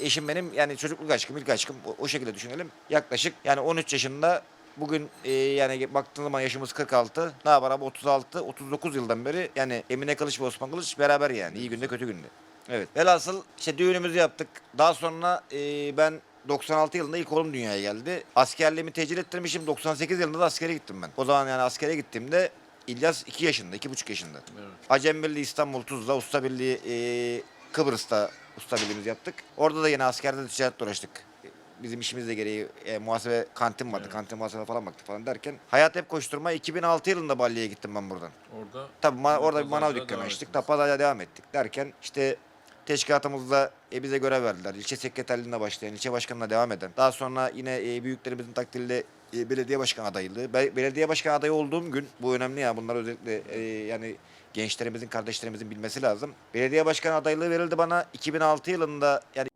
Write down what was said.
Eşim benim yani çocukluk aşkım, ilk aşkım o, o şekilde düşünelim. Yaklaşık yani 13 yaşında bugün e, yani baktığın zaman yaşımız 46. Ne yapar abi 36, 39 yıldan beri yani Emine Kılıç ve Osman Kılıç beraber yani. iyi günde kötü günde. Evet. Velhasıl işte düğünümüzü yaptık. Daha sonra e, ben 96 yılında ilk oğlum dünyaya geldi. Askerliğimi tecil ettirmişim. 98 yılında da askere gittim ben. O zaman yani askere gittiğimde İlyas 2 yaşında, 2,5 yaşında. Evet. Acem Birliği İstanbul Tuzla, Usta Birliği e, Kıbrıs'ta usta birliğimizi yaptık. Orada da yine askerde ticaretle uğraştık. Bizim işimizle gereği e, muhasebe kantin vardı. Evet. Kantin muhasebe falan baktık falan derken. Hayat hep koşturma. 2006 yılında Balli'ye gittim ben buradan. Orada Tabii ma- orada bir manav dükkanı açtık. pazarcılığa devam ettik derken işte teşkilatımızda e, bize görev verdiler. İlçe sekreterliğine başlayan, ilçe başkanına devam eden. Daha sonra yine e, büyüklerimizin takdiriyle e, belediye başkan adaylığı. Be- belediye başkan adayı olduğum gün bu önemli ya bunlar özellikle e, yani gençlerimizin, kardeşlerimizin bilmesi lazım. Belediye başkan adaylığı verildi bana 2006 yılında yani